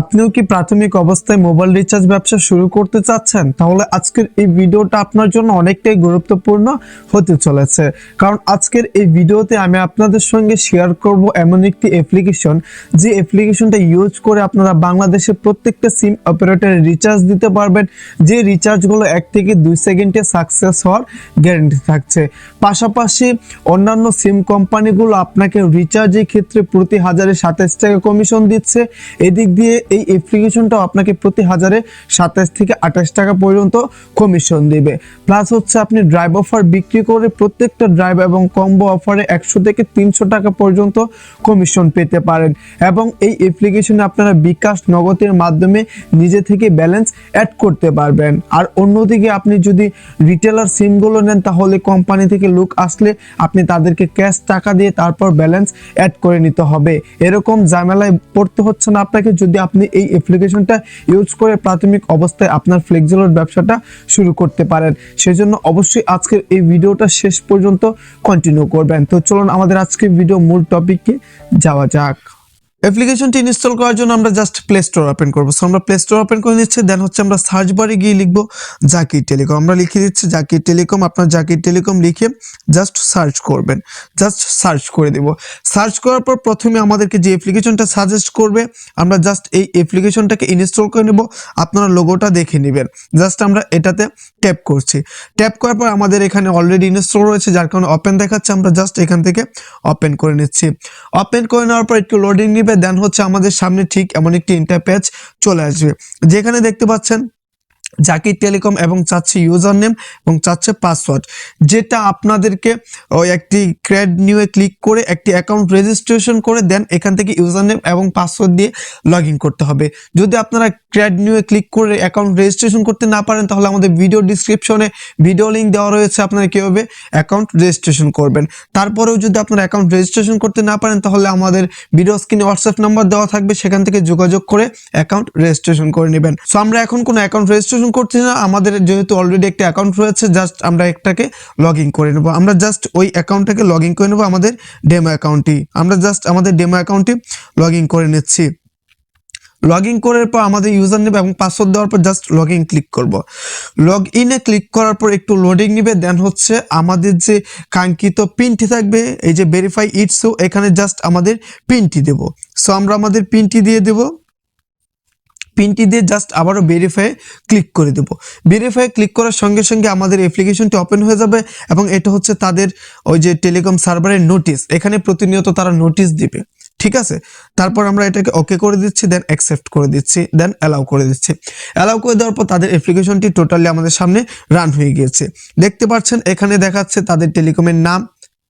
আপনিও কি প্রাথমিক অবস্থায় মোবাইল রিচার্জ ব্যবসা শুরু করতে চাচ্ছেন? তাহলে আজকের এই ভিডিওটা আপনার জন্য অনেকটাই গুরুত্বপূর্ণ হতে চলেছে। কারণ আজকের এই ভিডিওতে আমি আপনাদের সঙ্গে শেয়ার করব এমন একটি অ্যাপ্লিকেশন যে অ্যাপ্লিকেশনটা ইউজ করে আপনারা বাংলাদেশের প্রত্যেকটা সিম অপারেটরে রিচার্জ দিতে পারবেন। যে রিচার্জগুলো এক থেকে দুই সেকেন্ডে সাকসেস হওয়ার গ্যারান্টি থাকছে। পাশাপাশি অন্যান্য সিম কোম্পানিগুলো আপনাকে রিচার্জের ক্ষেত্রে প্রতি হাজারে সাতাশ টাকা কমিশন দিচ্ছে। এদিক দিয়ে এই অ্যাপ্লিকেশনটাও আপনাকে প্রতি হাজারে সাতাশ থেকে আঠাশ টাকা পর্যন্ত কমিশন দিবে। প্লাস হচ্ছে আপনি ড্রাইভ অফার বিক্রি করে প্রত্যেকটা ড্রাইভ এবং কম্বো অফারে একশো থেকে তিনশো টাকা পর্যন্ত কমিশন পেতে পারেন। এবং এই অ্যাপ্লিকেশনে আপনারা বিকাশ নগদের মাধ্যমে নিজে থেকে ব্যালেন্স অ্যাড করতে পারবেন। আর অন্যদিকে আপনি যদি রিটেলার সিমগুলো নেন, তাহলে কোম্পানি থেকে লুক আসলে আপনি তাদেরকে ক্যাশ টাকা দিয়ে তারপর ব্যালেন্স অ্যাড করে নিতে হবে। এরকম ঝামেলায় পড়তে হচ্ছে না আপনাকে। যদি আপনি এই অ্যাপ্লিকেশনটা ইউজ করে প্রাথমিক অবস্থায় আপনার ফ্লেক্সিলোড ব্যবসাটা শুরু করতে পারেন। সেই জন্য অবশ্যই আজকের এই ভিডিওটা শেষ পর্যন্ত কন্টিনিউ করবেন। তো চলুন আমাদের আজকের ভিডিও মূল টপিকে যাওয়া যাক। অ্যাপ্লিকেশনটি ইনস্টল করার জন্য আমরা জাস্ট প্লে স্টোর ওপেন করব। সো আমরা প্লে স্টোর ওপেন করে নিচ্ছি দেন হচ্ছে আমরা সার্চ বারে গিয়ে লিখব জাকির টেলিকম আমরা লিখে দিচ্ছি জাকির টেলিকম আপনার জাকির টেলিকম লিখে জাস্ট সার্চ করবেন, জাস্ট সার্চ করে দেব। সার্চ করার পর প্রথমে আমাদেরকে যে অ্যাপ্লিকেশনটা সাজেস্ট করবে, আমরা জাস্ট এই অ্যাপ্লিকেশনটাকে ইনস্টল করে নেব, আপনারা লোগোটা দেখে নেবেন। জাস্ট আমরা এটাতে ট্যাপ করছি। ট্যাপ করার পর আমাদের এখানে অলরেডি ইনস্টল রয়েছে, যার কারণে ওপেন দেখাচ্ছে, আমরা জাস্ট এখান থেকে ওপেন করে নিচ্ছি। ওপেন করে নেওয়ার পর একটু লোডিং নিবে দেন হচ্ছে আমাদের সামনে ঠিক এমন একটি ইন্টারপ্যাচ চলে আসবে। যেখানে দেখতে পাচ্ছেন জাকির টেলিকম এবং চাচ্ছে ইউজার নেম এবং চাচ্ছে পাসওয়ার্ড যেটা আপনাদেরকে ওই একটি নিউ নিউয়ে ক্লিক করে একটি অ্যাকাউন্ট রেজিস্ট্রেশন করে দেন, এখান থেকে ইউজার নেম এবং পাসওয়ার্ড দিয়ে লগ করতে হবে। যদি আপনারা ক্র্যাড নিউয়ে ক্লিক করে অ্যাকাউন্ট রেজিস্ট্রেশন করতে না পারেন, তাহলে আমাদের ভিডিও ডিসক্রিপশনে ভিডিও লিঙ্ক দেওয়া রয়েছে, আপনারা কীভাবে অ্যাকাউন্ট রেজিস্ট্রেশন করবেন। তারপরেও যদি আপনারা অ্যাকাউন্ট রেজিস্ট্রেশন করতে না পারেন, তাহলে আমাদের ভিডিও স্ক্রিনে হোয়াটসঅ্যাপ নাম্বার দেওয়া থাকবে, সেখান থেকে যোগাযোগ করে অ্যাকাউন্ট রেজিস্ট্রেশন করে নেবেন। সো আমরা এখন কোনো অ্যাকাউন্ট রেজিস্ট্রেশন করছি না, আমাদের যেহেতু অলরেডি একটা অ্যাকাউন্ট রয়েছে জাস্ট আমরা একটাকে লগ ইন করে নেব। আমরা জাস্ট ওই অ্যাকাউন্টটাকে লগ ইন করে নেব, আমাদের ডেমো অ্যাকাউন্টটি আমরা জাস্ট আমাদের ডেমো অ্যাকাউন্টটি লগ ইন করে নিচ্ছি। লগ ইন করার পর আমাদের ইউজার নেবে এবং পাসওয়ার্ড দেওয়ার পর জাস্ট লগ ইন ক্লিক করব। লগ ইনে ক্লিক করার পর একটু লোডিং নিবে দেন হচ্ছে আমাদের যে কাঙ্ক্ষিত পিনটি থাকবে, এই যে ভেরিফাই ইটসও এখানে জাস্ট আমাদের পিনটি দেব। সো আমরা আমাদের পিনটি দিয়ে দেব। পিনটি দিয়ে জাস্ট আবারও ভেরিফাই ক্লিক করে দেব। ভেরিফাই ক্লিক করার সঙ্গে সঙ্গে আমাদের অ্যাপ্লিকেশনটি ওপেন হয়ে যাবে এবং এটা হচ্ছে তাদের ওই যে টেলিকম সার্ভারের নোটিশ এখানে প্রতিনিয়ত তারা নোটিশ দিবে। ঠিক আছে? তারপর আমরা এটাকে ওকে করে দিচ্ছি দেন অ্যাকসেপ্ট করে দিচ্ছি দেন অ্যালাউ করে দিচ্ছি। অ্যালাউ করে দেওয়ার পর তাদের অ্যাপ্লিকেশনটি টোটালি আমাদের সামনে রান হয়ে গিয়েছে। দেখতে পাচ্ছেন, এখানে দেখাচ্ছে তাদের টেলিকমের নাম,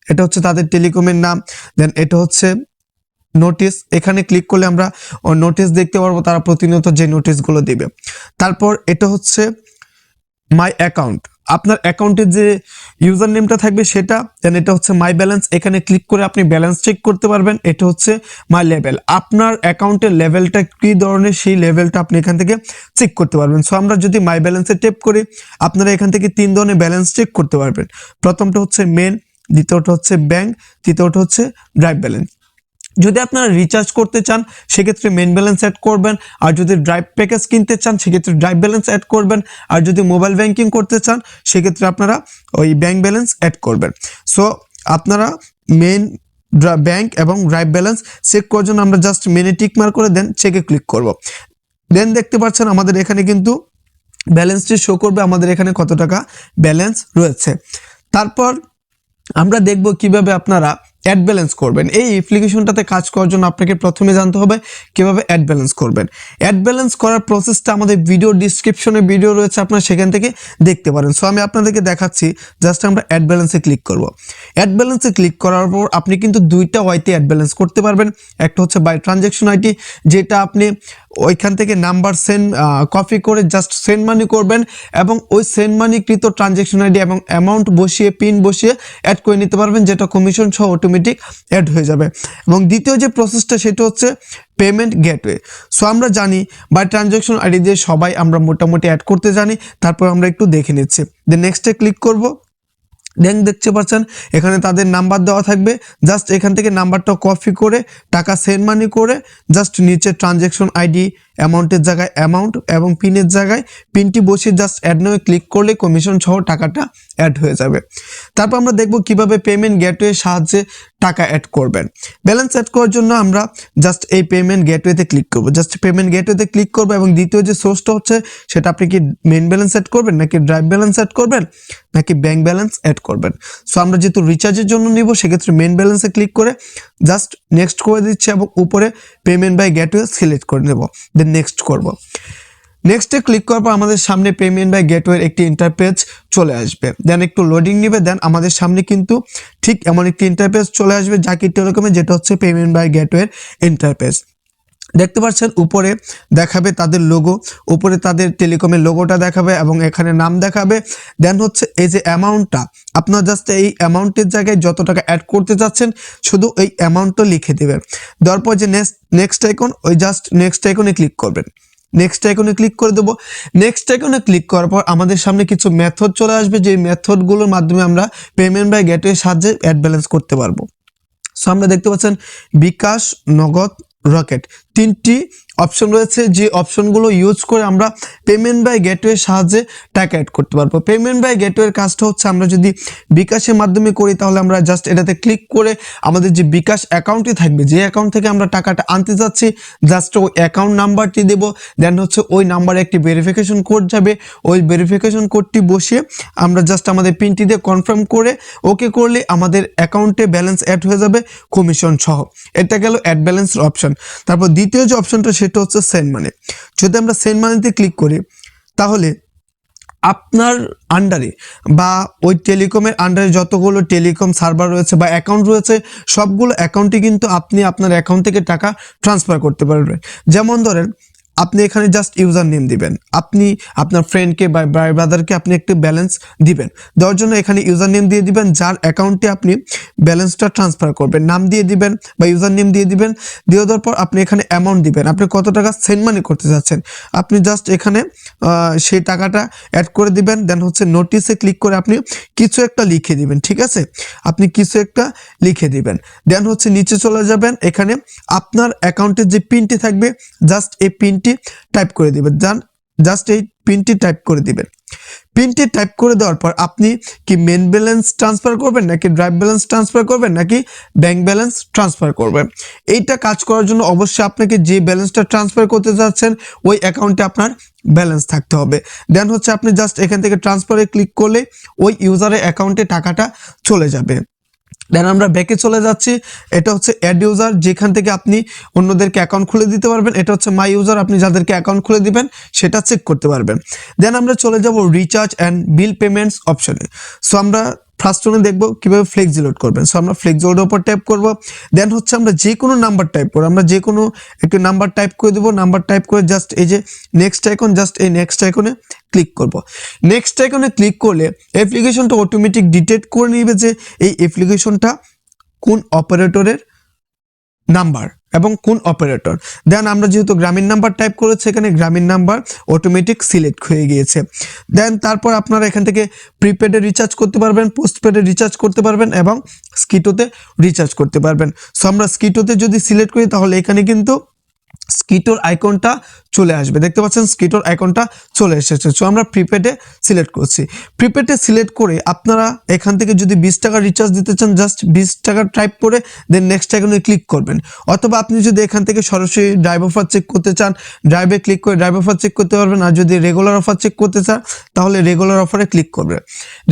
এটা হচ্ছে তাদের টেলিকমের নাম দেন এটা হচ্ছে নোটিশ এখানে ক্লিক করলে আমরা নোটিশ দেখতে পারব, তারা প্রতিনিয়ত যে নোটিশগুলো দেবে। তারপর এটা হচ্ছে মাই অ্যাকাউন্ট আপনার অ্যাকাউন্টের যে ইউজার নেমটা থাকবে সেটা দেন এটা হচ্ছে মাই ব্যালেন্স এখানে ক্লিক করে আপনি ব্যালেন্স চেক করতে পারবেন, এটা হচ্ছে মাই লেভেল আপনার অ্যাকাউন্টের লেভেলটা কী ধরনের, সেই লেভেলটা আপনি এখান থেকে চেক করতে পারবেন। সো আমরা যদি মাই ব্যালেন্সে টেপ করি, আপনারা এখান থেকে তিন ধরনের ব্যালেন্স চেক করতে পারবেন। প্রথমটা হচ্ছে মেন দ্বিতীয়টা হচ্ছে ব্যাংক তৃতীয়টা হচ্ছে ড্রাইভ ব্যালেন্স যদি আপনারা রিচার্জ করতে চান, সেক্ষেত্রে মেন ব্যালেন্স অ্যাড করবেন। আর যদি ড্রাইভ প্যাকেজ কিনতে চান, সেক্ষেত্রে ড্রাইভ ব্যালেন্স অ্যাড করবেন। আর যদি মোবাইল ব্যাংকিং করতে চান, সেক্ষেত্রে আপনারা ওই ব্যাংক ব্যালেন্স অ্যাড করবেন। সো আপনারা মেন ব্যাংক এবং ড্রাইভ ব্যালেন্স চেক করার জন্য আমরা জাস্ট মেনে টিক মার করে দেন চেকে ক্লিক করব। দেন দেখতে পাচ্ছেন আমাদের এখানে কিন্তু ব্যালেন্সটি শো করবে আমাদের এখানে কত টাকা ব্যালেন্স রয়েছে। তারপর আমরা দেখব কীভাবে আপনারা অ্যাড ব্যালেন্স করবেন। এই অ্যাপ্লিকেশনটাতে কাজ করার জন্য আপনাকে প্রথমে জানতে হবে কীভাবে অ্যাড ব্যালেন্স করবেন। অ্যাড ব্যালেন্স করার প্রসেসটা আমাদের ভিডিও ডিসক্রিপশনে ভিডিও রয়েছে, আপনারা সেখান থেকে দেখতে পারেন। সো আমি আপনাদেরকে দেখাচ্ছি জাস্ট আমরা অ্যাড ব্যালেন্সে ক্লিক করব। অ্যাড ব্যালেন্সে ক্লিক করার পর আপনি কিন্তু দুইটা ওয়াইতে অ্যাড ব্যালেন্স করতে পারবেন। একটা হচ্ছে বাই ট্রানজ্যাকশন আইটি যেটা আপনি ওইখান থেকে নাম্বার সেন্ড কপি করে জাস্ট সেন্ড মানি করবেন এবং ওই সেন্ড মানিকৃত ট্রানজ্যাকশন আইডি এবং অ্যামাউন্ট বসিয়ে পিন বসিয়ে অ্যাড করে নিতে পারবেন, যেটা কমিশন সহ অটোমেটিক অ্যাড হয়ে যাবে। এবং দ্বিতীয় যে প্রসেসটা সেটা হচ্ছে পেমেন্ট গেটওয়ে সো আমরা জানি বা ট্রানজ্যাকশন আইডি দিয়ে সবাই আমরা মোটামুটি অ্যাড করতে জানি। তারপর আমরা একটু দেখে নিচ্ছি। দেন নেক্সটে ক্লিক করব। দেন দেখতে পাচ্ছেন, এখানে তাদের নাম্বার দেওয়া থাকবে। জাস্ট এখান থেকে নাম্বারটা কপি করে, টাকা সেন্ড মানি করে জাস্ট নিচে ট্রানজ্যাকশন আইডি অ্যামাউন্টের জায়গায় অ্যামাউন্ট এবং পিনের জায়গায় পিনটি বসিয়ে জাস্ট অ্যাড নামে ক্লিক করলে কমিশন সহ টাকাটা অ্যাড হয়ে যাবে। তারপর আমরা দেখব কীভাবে পেমেন্ট গেটওয়ের সাহায্যে টাকা অ্যাড করবেন। ব্যালেন্স অ্যাড করার জন্য আমরা জাস্ট এই পেমেন্ট গেটওয়েতে ক্লিক করব। জাস্ট পেমেন্ট গেটওয়েতে ক্লিক করব এবং দ্বিতীয় যে সোর্সটা হচ্ছে সেটা আপনি কি মেন ব্যালেন্স অ্যাড করবেন নাকি ড্রাইভ ব্যালেন্স অ্যাড করবেন নাকি ব্যাংক ব্যালেন্স অ্যাড করবেন। সো আমরা যেহেতু রিচার্জের জন্য নিব, সেক্ষেত্রে মেন ব্যালেন্সে ক্লিক করে জাস্ট নেক্সট করে দিচ্ছি এবং উপরে পেমেন্ট বাই গেটওয়ে সিলেক্ট করে নেব। দেন নেক্সট করব। নেক্সটে ক্লিক করার পর আমাদের সামনে পেমেন্ট বাই গেটওয়ের একটি ইন্টারপেজ চলে আসবে। দেন একটু লোডিং নেবে দেন আমাদের সামনে কিন্তু ঠিক এমন একটি ইন্টারপেজ চলে আসবে যা কি টেলিকমে যেটা হচ্ছে পেমেন্ট বাই গেটওয়ের ইন্টারপেজ দেখতে পাচ্ছেন, উপরে দেখাবে তাদের লোগো উপরে তাদের টেলিকমের লোগোটা দেখাবে এবং এখানে নাম দেখাবে। দেন হচ্ছে এই যে অ্যামাউন্টটা আপনার জাস্ট এই অ্যামাউন্টের জায়গায় যত টাকা অ্যাড করতে চাচ্ছেন, শুধু এই অ্যামাউন্টটা লিখে দেবেন। দেওয়ার পর যে নেক্সট নেক্সট আইকন ওই জাস্ট নেক্সট আইকনে ক্লিক করবেন। নেক্সট আইকনে ক্লিক করে দেবো। নেক্সট আইকনে ক্লিক করার পর আমাদের সামনে কিছু মেথড চলে আসবে যে মেথডগুলোর মাধ্যমে আমরা পেমেন্ট বাই গেটের সাহায্যে অ্যাড ব্যালেন্স করতে পারব। সো আমরা দেখতে পাচ্ছেন বিকাশ, নগদ রকেট তিনটি অপশন রয়েছে যে অপশনগুলো ইউজ করে আমরা পেমেন্ট বাই গেটওয়ের সাহায্যে টাকা অ্যাড করতে পারব। পেমেন্ট বাই গেটওয়ের কাজটা হচ্ছে আমরা যদি বিকাশের মাধ্যমে করি, তাহলে আমরা জাস্ট এটাতে ক্লিক করে আমাদের যে বিকাশ অ্যাকাউন্টটি থাকবে, যে অ্যাকাউন্ট থেকে আমরা টাকাটা আনতে যাচ্ছি জাস্ট ওই অ্যাকাউন্ট নাম্বারটি দেব দেন হচ্ছে ওই নাম্বারে একটি ভেরিফিকেশন কোড যাবে। ওই ভেরিফিকেশন কোডটি বসিয়ে আমরা জাস্ট আমাদের পিনটি দিয়ে কনফার্ম করে ওকে করলে আমাদের অ্যাকাউন্টে ব্যালেন্স অ্যাড হয়ে যাবে কমিশন সহ। এটা গেল অ্যাড ব্যালেন্সের অপশন তারপর দ্বিতীয় যে অপশনটা সেটা হচ্ছে সেন্ড মানি যদি আমরা সেন্ড মানিতে ক্লিক করি, তাহলে আপনার আন্ডারে বা ওই টেলিকমের আন্ডারে যতগুলো টেলিকম সার্ভার রয়েছে বা অ্যাকাউন্ট রয়েছে, সবগুলো অ্যাকাউন্টে কিন্তু আপনি আপনার অ্যাকাউন্ট থেকে টাকা ট্রান্সফার করতে পারবেন। যেমন ধরেন আপনি এখানে জাস্ট ইউজার নেম দিবেন। আপনি আপনার ফ্রেন্ডকে বা ভাই ব্রাদারকে আপনি একটি ব্যালেন্স দিবেন। দেওয়ার জন্য এখানে ইউজার নেম দিয়ে দিবেন, যার অ্যাকাউন্টে আপনি ব্যালেন্সটা ট্রান্সফার করবেন। নাম দিয়ে দিবেন বা ইউজার নেম দিয়ে দিবেন। দিয়ে দেওয়ার পর আপনি এখানে অ্যামাউন্ট দিবেন। আপনি কত টাকা সেন্ড মানি করতে চাচ্ছেন আপনি জাস্ট এখানে সেই টাকাটা অ্যাড করে দিবেন। দেন হচ্ছে নোটিসে ক্লিক করে আপনি কিছু একটা লিখে দিবেন, ঠিক আছে? আপনি কিছু একটা লিখে দিবেন। দেন হচ্ছে নিচে চলে যাবেন। এখানে আপনার অ্যাকাউন্টের যে পিনটি থাকবে জাস্ট এই পিনটি টাইপ করে দিবেন। জান জাস্ট এই পিনটি টাইপ করে দিবেন। পিনটি টাইপ করে দেওয়ার পর আপনি কি মেন ব্যালেন্স ট্রান্সফার করবেন, নাকি ড্রাইভ ব্যালেন্স ট্রান্সফার করবেন, নাকি ব্যাংক ব্যালেন্স ট্রান্সফার করবেন? এইটা কাজ করার জন্য অবশ্যই আপনাকে যে ব্যালেন্সটা ট্রান্সফার করতে যাচ্ছেন, ওই অ্যাকাউন্টে আপনার ব্যালেন্স থাকতে হবে। দেন হচ্ছে আপনি জাস্ট এখান থেকে ট্রান্সফারে ক্লিক করলে ওই ইউজারের অ্যাকাউন্টে টাকাটা চলে যাবে। দেন আমরা ব্যাকে চলে যাচ্ছি। এটা হচ্ছে অ্যাড ইউজার যেখান থেকে আপনি অন্যদেরকে অ্যাকাউন্ট খুলে দিতে পারবেন। এটা হচ্ছে মাই ইউজার আপনি যাদেরকে অ্যাকাউন্ট খুলে দিবেন, সেটা চেক করতে পারবেন। দেন আমরা চলে যাব রিচার্জ অ্যান্ড বিল পেমেন্টস অপশনে সো আমরা ফার্স্ট ওনে দেখব কীভাবে ফ্লেক্সি লোড করবেন। সো আমরা ফ্লেক্সি লোডের উপর ট্যাপ করব। দেন হচ্ছে আমরা যে কোনো নাম্বার টাইপ করব আমরা যে কোনো একটি নাম্বার টাইপ করে দেবো। নাম্বার টাইপ করে জাস্ট এই যে নেক্সট আইকন জাস্ট এই নেক্সট আইকনে ক্লিক করব। নেক্সট আইকনে ক্লিক করলে অ্যাপ্লিকেশনটা অটোমেটিক ডিটেক্ট করে নেবে যে এই অ্যাপ্লিকেশনটা কোন অপারেটরের নাম্বার এবং কোন অপারেটর দেন আমরা যেহেতু গ্রামীণ নাম্বার টাইপ করেছি, এখানে গ্রামীণ নাম্বার অটোমেটিক সিলেক্ট হয়ে গিয়েছে। দেন তারপর আপনারা এখান থেকে প্রিপেডে রিচার্জ করতে পারবেন পোস্টপেডে রিচার্জ করতে পারবেন এবং স্কিটোতে রিচার্জ করতে পারবেন। সো আমরা স্কিটোতে যদি সিলেক্ট করি, তাহলে এখানে কিন্তু স্কিটোর আইকনটা চলে আসবে। দেখতে পাচ্ছেন স্কিটোর আইকনটা চলে এসেছে। সো আমরা প্রিপেডে সিলেক্ট করছি। প্রিপেডে সিলেক্ট করে আপনারা এখান থেকে যদি বিশ টাকা রিচার্জ দিতে চান জাস্ট বিশ টাকা টাইপ করে দেন নেক্সট আইকনে ক্লিক করবেন। অথবা আপনি যদি এখান থেকে সরাসরি ড্রাইভ অফার চেক করতে চান ড্রাইভে ক্লিক করে ড্রাইভ অফার চেক করতে পারবেন। আর যদি রেগুলার অফার চেক করতে চান, তাহলে রেগুলার অফারে ক্লিক করবেন।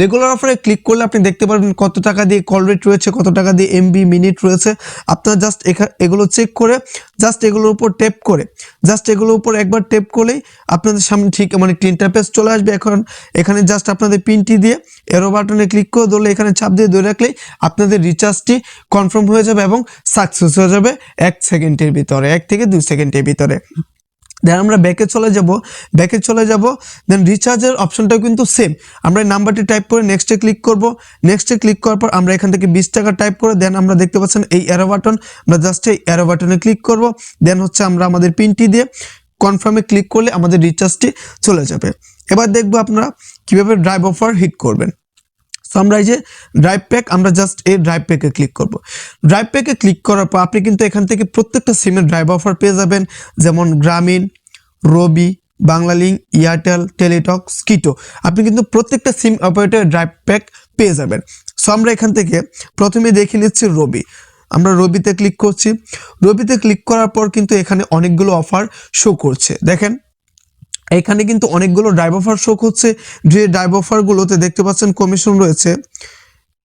রেগুলার অফারে ক্লিক করলে আপনি দেখতে পারবেন কত টাকা দিয়ে কল রেট রয়েছে, কত টাকা দিয়ে এমবি মিনিট রয়েছে। আপনার জাস্ট এগুলো চেক করে জাস্ট এগুলোর উপর টেপ করে জাস্ট এগুলোর উপর একবার টেপ করলেই আপনাদের সামনে ঠিক মানে একটি ইন্টারফেস চলে আসবে। এখন এখানে জাস্ট আপনাদের পিনটি দিয়ে এরো বাটনে ক্লিক করে ধরলে এখানে চাপ দিয়ে ধরে রাখলেই আপনাদের রিচার্জটি কনফার্ম হয়ে যাবে এবং সাকসেস হয়ে যাবে এক সেকেন্ডের ভিতরে, এক থেকে দুই সেকেন্ডের ভিতরে। দেন আমরা ব্যাকে চলে যাব ব্যাকে চলে যাব দেন রিচার্জের অপশনটাও কিন্তু সেম আমরা এই নাম্বারটি টাইপ করে নেক্সটে ক্লিক করব। নেক্সটে ক্লিক করার পর আমরা এখান থেকে বিশ টাকা টাইপ করে দেন আমরা দেখতে পাচ্ছেন এই অ্যারো বাটন আমরা জাস্ট এই অ্যারো বাটনে ক্লিক করব। দেন হচ্ছে আমরা আমাদের পিনটি দিয়ে কনফার্মে ক্লিক করলে আমাদের রিচার্জটি চলে যাবে। এবার দেখব আপনারা কীভাবে ড্রাইভ অফার হিট করবেন। সো আমরা এই যে ড্রাইভ প্যাক আমরা জাস্ট এই ড্রাইভ প্যাকে ক্লিক করব। ড্রাইভ প্যাকে ক্লিক করার পর আপনি কিন্তু এখান থেকে প্রত্যেকটা সিমের ড্রাইভ অফার পেয়ে যাবেন। যেমন গ্রামীণ রবি বাংলালিঙ্ক এয়ারটেল টেলিটক স্কিটো আপনি কিন্তু প্রত্যেকটা সিম অপারেটরের ড্রাইভ প্যাক পেয়ে যাবেন। সো আমরা এখান থেকে প্রথমে দেখে নিচ্ছি রবি আমরা রবিতে ক্লিক করছি। রবিতে ক্লিক করার পর কিন্তু এখানে অনেকগুলো অফার শো করছে। দেখেন, এখানে কিন্তু অনেকগুলো ড্রাইভ অফার শো করছে। যে ড্রাইভ অফারগুলোতে দেখতে পাচ্ছেন কমিশন রয়েছে।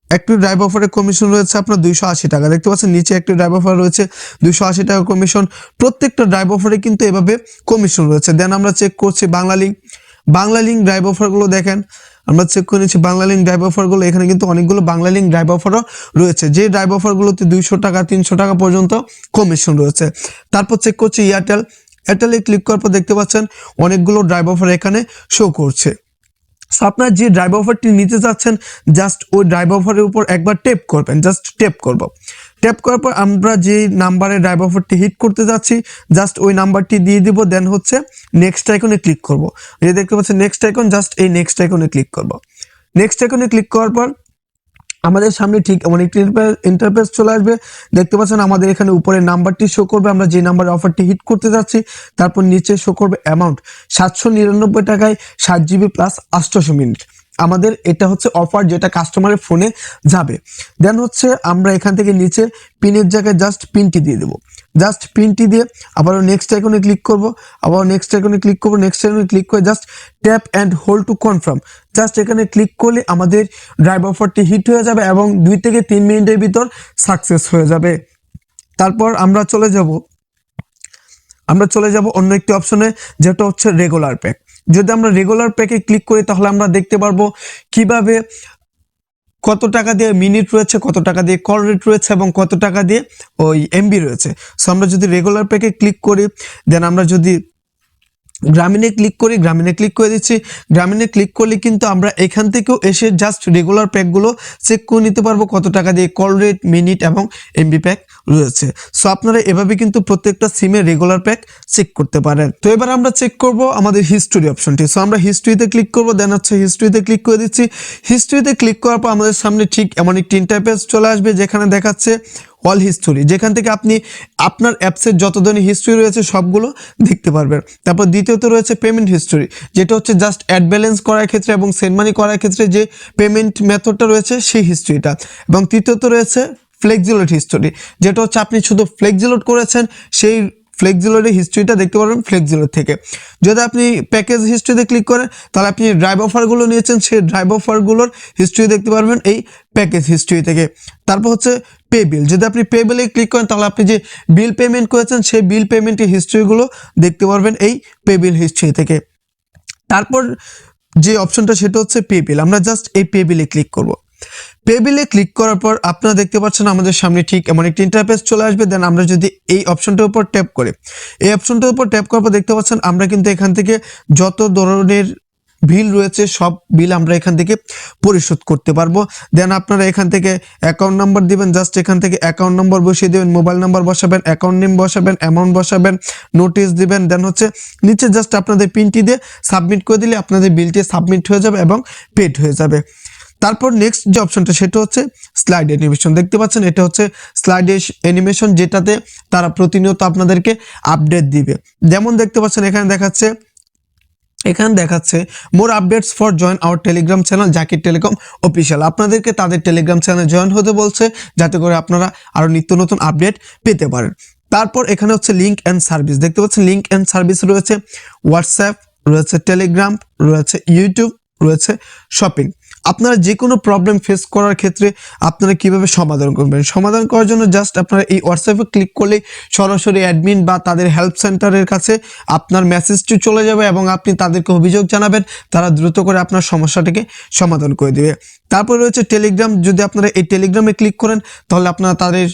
একটি ড্রাইভ অফারের কমিশন রয়েছে আপনার দুইশো আশি টাকা। দেখতে পাচ্ছেন, নিচে একটি ড্রাইভ অফার রয়েছে, দুইশো আশি টাকা কমিশন প্রত্যেকটা ড্রাইভ অফারে কিন্তু এভাবে কমিশন রয়েছে। দেন আমরা চেক করছি Banglalink Banglalink drive অফারগুলো দেখেন আমরা চেক করে নিচ্ছি বাংলা লিঙ্ক ড্রাইভ অফারগুলো এখানে কিন্তু অনেকগুলো বাংলা লিঙ্ক ড্রাইভ অফারও রয়েছে। যে ড্রাইভ অফারগুলোতে দুইশো টাকা, তিনশো টাকা পর্যন্ত কমিশন রয়েছে। তারপর চেক করছি এয়ারটেল এয়ারটেলে ক্লিক করার পর দেখতে পাচ্ছেন অনেকগুলো ড্রাইভ অফার এখানে শো করছে। সো আপনার যে ড্রাইভ অফারটি নিতে চাচ্ছেন জাস্ট ওই ড্রাইভ অফারের উপর একবার টেপ করবেন জাস্ট টেপ করব। ট্যাপ করার পর আমরা যে নাম্বারে ড্রাইভ অফারটি হিট করতে যাচ্ছি জাস্ট ওই নাম্বারটি দিয়ে দিব দেন হচ্ছে নেক্সট আইকনে ক্লিক করব। যে দেখতে পাচ্ছেন নেক্সট আইকন জাস্ট এই নেক্সট আইকনে ক্লিক করব। নেক্সট আইকনে ক্লিক করার পর আমাদের সামনে ঠিক এমন একটি ইন্টারফেস চলে আসবে। দেখতে পাচ্ছেন আমাদের এখানে উপরে নাম্বারটি শো করবে, আমরা যে নাম্বারে অফারটি হিট করতে যাচ্ছি, তারপর নিচে শো করবে অ্যামাউন্ট সাতশো নিরানব্বই টাকায় সাত জিবি প্লাস আটশোশো মিনিট। আমাদের এটা হচ্ছে অফার যেটা কাস্টমারের ফোনে যাবে। দেন হচ্ছে আমরা এখান থেকে নিচে পিনের জায়গায় জাস্ট পিনটি দিয়ে দেবো। জাস্ট পিনটি দিয়ে আবারও নেক্সট আইকনে ক্লিক করব। আবার নেক্সট আইকনে ক্লিক করব। নেক্সট আইকনে ক্লিক করে just tap and hold to confirm just এখানে ক্লিক করলে আমাদের ড্রাইভ অফারটি হিট হয়ে যাবে এবং দুই থেকে তিন মিনিটের ভিতর সাকসেস হয়ে যাবে। তারপর আমরা চলে যাব। আমরা চলে যাব অন্য একটি অপশনে যেটা হচ্ছে রেগুলার প্যাক যদি আমরা রেগুলার প্যাকে ক্লিক করি, তাহলে আমরা দেখতে পারব কীভাবে কত টাকা দিয়ে মিনিট রয়েছে, কত টাকা দিয়ে কল রেট রয়েছে এবং কত টাকা দিয়ে ওই এমবি রয়েছে। সো আমরা যদি রেগুলার প্যাকে ক্লিক করি দেন আমরা যদি গ্রামীণে ক্লিক করি, গ্রামীণে ক্লিক করে দিচ্ছি। গ্রামীণে ক্লিক করলে কিন্তু আমরা এখান থেকেও এসে জাস্ট রেগুলার প্যাকগুলো চেক করে নিতে পারব কত টাকা দিয়ে কল রেট মিনিট এবং এমবি প্যাক রয়েছে। সো আপনারা এভাবে কিন্তু প্রত্যেকটা সিমে রেগুলার প্যাক চেক করতে পারেন। তো এবার আমরা চেক করব আমাদের হিস্টোরি অপশনটি সো আমরা হিস্ট্রিতে ক্লিক করব দেন হচ্ছে হিস্ট্রিতে ক্লিক করে দিচ্ছি। হিস্ট্রিতে ক্লিক করার পর আমাদের সামনে ঠিক এমন একটি ইন্টারপেজ চলে আসবে যেখানে দেখাচ্ছে অল হিস্টোরি যেখান থেকে আপনি আপনার অ্যাপসের যত ধরনের হিস্ট্রি রয়েছে, সবগুলো দেখতে পারবেন। তারপর দ্বিতীয়ত রয়েছে পেমেন্ট হিস্টোরি যেটা হচ্ছে জাস্ট অ্যাড ব্যালেন্স করার ক্ষেত্রে এবং সেন্ড মানি করার ক্ষেত্রে যে পেমেন্ট মেথডটা রয়েছে, সেই হিস্ট্রিটা এবং তৃতীয়ত রয়েছে ফ্লেক্সিলোড হিস্টোরি যেটা হচ্ছে আপনি শুধু ফ্লেক্সিলোড করেছেন, সেই ফ্লেক্সিলোডের হিস্ট্রিটা দেখতে পারবেন ফ্লেক্সিলোড থেকে। যদি আপনি প্যাকেজ হিস্ট্রিতে ক্লিক করেন, তাহলে আপনি ড্রাইভ অফারগুলো নিয়েছেন, সেই ড্রাইভ অফারগুলোর হিস্ট্রি দেখতে পারবেন এই প্যাকেজ হিস্ট্রি থেকে। তারপর হচ্ছে পে বিল যদি আপনি পে বিলে ক্লিক করেন, তাহলে আপনি যে বিল পেমেন্ট করেছেন, সেই বিল পেমেন্টের হিস্ট্রিগুলো দেখতে পারবেন এই পে বিল হিস্ট্রি থেকে। তারপর যে অপশনটা সেটা হচ্ছে পে বিল আমরা জাস্ট এই পে বিলে ক্লিক করব। পে বিলে ক্লিক করার পর আপনারা দেখতে পাচ্ছেন আমাদের সামনে ঠিক এমন একটি ইন্টারফেস চলে আসবে। দেন আমরা যদি এই অপশনটার উপর ট্যাপ করি, এই অপশনটার উপর ট্যাপ করার পর দেখতে পাচ্ছেন আমরা কিন্তু এখান থেকে যত ধরনের বিল রয়েছে, সব বিল আমরা এখান থেকে পরিশোধ করতে পারব। দেন আপনারা এখান থেকে অ্যাকাউন্ট নাম্বার দিবেন জাস্ট এখান থেকে অ্যাকাউন্ট নাম্বার বসিয়ে দেবেন মোবাইল নাম্বার বসাবেন অ্যাকাউন্ট নেম বসাবেন অ্যামাউন্ট বসাবেন নোটিশ দিবেন দেন হচ্ছে নিচে জাস্ট আপনাদের পিনটি দিয়ে সাবমিট করে দিলে আপনাদের বিলটি সাবমিট হয়ে যাবে এবং পেড হয়ে যাবে। তারপর নেক্সট যে অপশনটা সেটা হচ্ছে স্লাইড অ্যানিমেশন দেখতে পাচ্ছেন, এটা হচ্ছে স্লাইড অ্যানিমেশন যেটাতে তারা প্রতিনিয়ত আপনাদেরকে আপডেট দিবে। যেমন দেখতে পাচ্ছেন, এখানে দেখাচ্ছে এখানে দেখাচ্ছে more updates for join our Telegram channel Zakir telecom official আপনাদেরকে তাদের টেলিগ্রাম চ্যানেল জয়েন হতে বলছে, যাতে করে আপনারা আরও নিত্য নতুন আপডেট পেতে পারেন। তারপর এখানে হচ্ছে লিঙ্ক অ্যান্ড সার্ভিস দেখতে পাচ্ছেন লিঙ্ক অ্যান্ড সার্ভিস রয়েছে হোয়াটসঅ্যাপ রয়েছে টেলিগ্রাম রয়েছে ইউটিউব রয়েছে শপিং আপনারা যে কোনো প্রবলেম ফেস করার ক্ষেত্রে আপনারা কীভাবে সমাধান করবেন? সমাধান করার জন্য জাস্ট আপনারা এই হোয়াটসঅ্যাপে ক্লিক করলে সরাসরি অ্যাডমিন বা তাদের হেল্প সেন্টারের কাছে আপনার মেসেজটি চলে যাবে এবং আপনি তাদেরকে অভিযোগ জানাবেন, তারা দ্রুত করে আপনার সমস্যাটিকে সমাধান করে দেবে। তারপর রয়েছে টেলিগ্রাম যদি আপনারা এই টেলিগ্রামে ক্লিক করেন, তাহলে আপনারা তাদের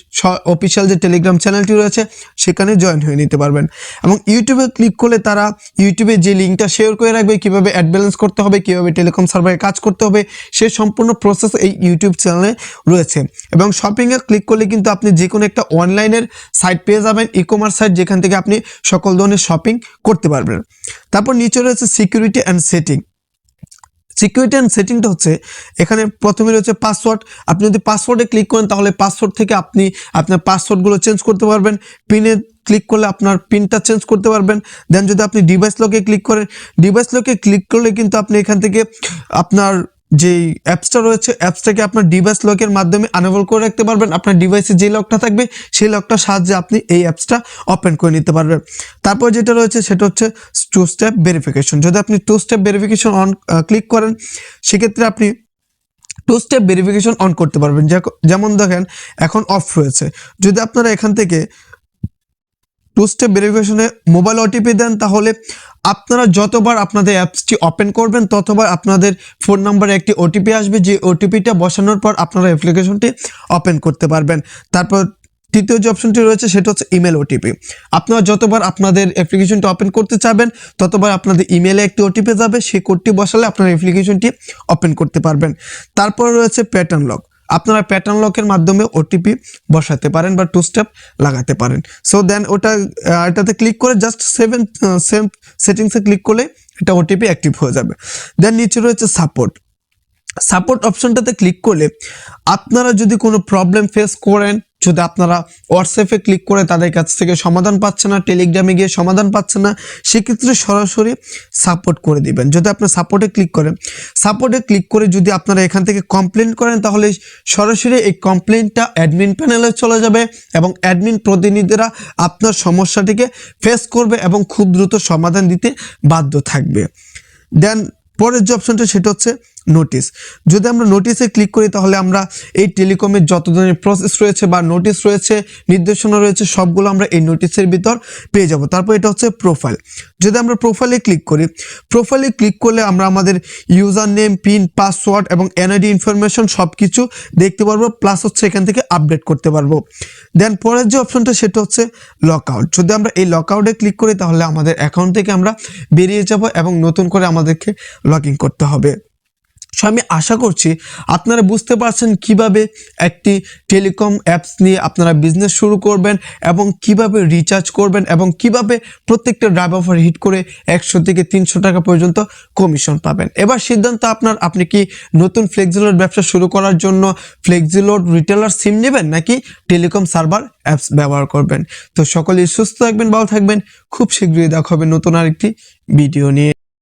অফিসিয়াল যে টেলিগ্রাম চ্যানেলটি রয়েছে, সেখানে জয়েন হয়ে নিতে পারবেন। এবং ইউটিউবে ক্লিক করলে তারা ইউটিউবে যে লিঙ্কটা শেয়ার করে রাখবে, কীভাবে অ্যাড ব্যালেন্স করতে হবে, কীভাবে টেলিকম সার্ভারে কাজ করতে হবে, সে সম্পূর্ণ প্রসেস এই ইউটিউব চ্যানেলে রয়েছে। এবং শপিংয়ে ক্লিক করলে কিন্তু আপনি যে কোনো একটা অনলাইনের সাইট পেয়ে যাবেন ই কমার্স সাইট যেখান থেকে আপনি সকল ধরনের শপিং করতে পারবেন। তারপর নিচে রয়েছে security and setting security and সেটিংটা হচ্ছে, এখানে প্রথমে রয়েছে পাসওয়ার্ড আপনি যদি পাসওয়ার্ডে ক্লিক করেন, তাহলে পাসওয়ার্ড থেকে আপনি আপনার পাসওয়ার্ডগুলো চেঞ্জ করতে পারবেন। পিনে ক্লিক করলে আপনার পিনটা চেঞ্জ করতে পারবেন। দেন যদি আপনি ডিভাইস লকে ক্লিক করেন ডিভাইস লকে ক্লিক করলে কিন্তু আপনি এখান থেকে আপনার যেই অ্যাপসটা রয়েছে অ্যাপসটাকে আপনার ডিভাইস লকের মাধ্যমে আনেবল করে রাখতে পারবেন। আপনার ডিভাইসে যে লকটা থাকবে, সেই লকটার সাহায্যে আপনি এই অ্যাপসটা ওপেন করে নিতে পারবেন। তারপর যেটা রয়েছে, সেটা হচ্ছে টু স্টেপ ভেরিফিকেশন যদি আপনি two step verification on click করেন, সেক্ষেত্রে আপনি টু স্টেপ ভেরিফিকেশন অন করতে পারবেন। যেমন দেখেন, এখন অফ রয়েছে। যদি আপনারা এখান থেকে টু স্টেপ ভেরিফিকেশনে মোবাইল ওটিপি দেন, তাহলে আপনারা যতবার আপনাদের অ্যাপসটি ওপেন করবেন, ততবার আপনাদের ফোন নাম্বারে একটি ওটিপি আসবে। যে ওটিপিটা বসানোর পর আপনারা অ্যাপ্লিকেশনটি ওপেন করতে পারবেন। তারপর তৃতীয় যে অপশনটি রয়েছে, সেটা হচ্ছে ইমেল ওটিপি। আপনারা যতবার আপনাদের অ্যাপ্লিকেশনটি ওপেন করতে চাবেন, ততবার আপনাদের ইমেলে একটি ওটিপি যাবে। সেই কোডটি বসালে আপনার অ্যাপ্লিকেশনটি ওপেন করতে পারবেন। তারপর রয়েছে প্যাটার্ন লক। আপনারা প্যাটার্ন লকের মাধ্যমে ওটিপি বসাতে পারেন বা টু স্টেপ লাগাতে পারেন। সো দেন ওটা এটাতে ক্লিক করে জাস্ট সেভেন সেম সেটিংসে ক্লিক করলে এটা ওটিপি অ্যাক্টিভ হয়ে যাবে। দেন নিচে রয়েছে সাপোর্ট সাপোর্ট অপশনটাতে ক্লিক করলে আপনারা যদি কোনো প্রবলেম ফেস করেন যদি আপনারা হোয়াটসঅ্যাপে ক্লিক করে তাদের কাছ থেকে সমাধান পাচ্ছে না টেলিগ্রামে গিয়ে সমাধান পাচ্ছে না, সেক্ষেত্রে সরাসরি সাপোর্ট করে দিবেন। যদি আপনি সাপোর্টে ক্লিক করেন সাপোর্টে ক্লিক করে যদি আপনারা এখান থেকে কমপ্লেন করেন, তাহলে সরাসরি এই কমপ্লেনটা অ্যাডমিন প্যানেলে চলে যাবে এবং অ্যাডমিন প্রতিনিধিরা আপনার সমস্যাটিকে ফেস করবে এবং খুব দ্রুত সমাধান দিতে বাধ্য থাকবে। দেন পরের যে অপশনটা সেটা হচ্ছে নোটিশ যদি আমরা নোটিসে ক্লিক করি, তাহলে আমরা এই টেলিকমের যত ধরনের প্রসেস রয়েছে বা নোটিশ রয়েছে, নির্দেশনা রয়েছে, সবগুলো আমরা এই নোটিসের ভিতর পেয়ে যাব। তারপর এটা হচ্ছে প্রোফাইল যদি আমরা প্রোফাইলে ক্লিক করি প্রোফাইলে ক্লিক করলে আমরা আমাদের ইউজার নেম পিন পাসওয়ার্ড এবং এনআইডি ইনফরমেশন সব কিছু দেখতে পারব প্লাস হচ্ছে এখান থেকে আপডেট করতে পারব। দেন পরের যে অপশনটা সেটা হচ্ছে লক আউট যদি আমরা এই লক আউটে ক্লিক করি, তাহলে আমাদের অ্যাকাউন্ট থেকে আমরা বেরিয়ে যাব এবং নতুন করে আমাদেরকে লগ করতে হবে। সো আমি আশা করছি আপনারা বুঝতে পারছেন কীভাবে একটি টেলিকম অ্যাপস নিয়ে আপনারা বিজনেস শুরু করবেন এবং কীভাবে রিচার্জ করবেন এবং কীভাবে প্রত্যেকটা ড্রাইভ অফার হিট করে একশো থেকে তিনশো টাকা পর্যন্ত কমিশন পাবেন। এবার সিদ্ধান্ত আপনার, আপনি কি নতুন ফ্লেক্সিলোড ব্যবসা শুরু করার জন্য ফ্লেক্সিলোড রিটেলার সিম নেবেন নাকি টেলিকম সার্ভার অ্যাপস ব্যবহার করবেন? তো সকলেই সুস্থ থাকবেন, ভালো থাকবেন, খুব শীঘ্রই দেখা হবে নতুন আরেকটি ভিডিও নিয়ে।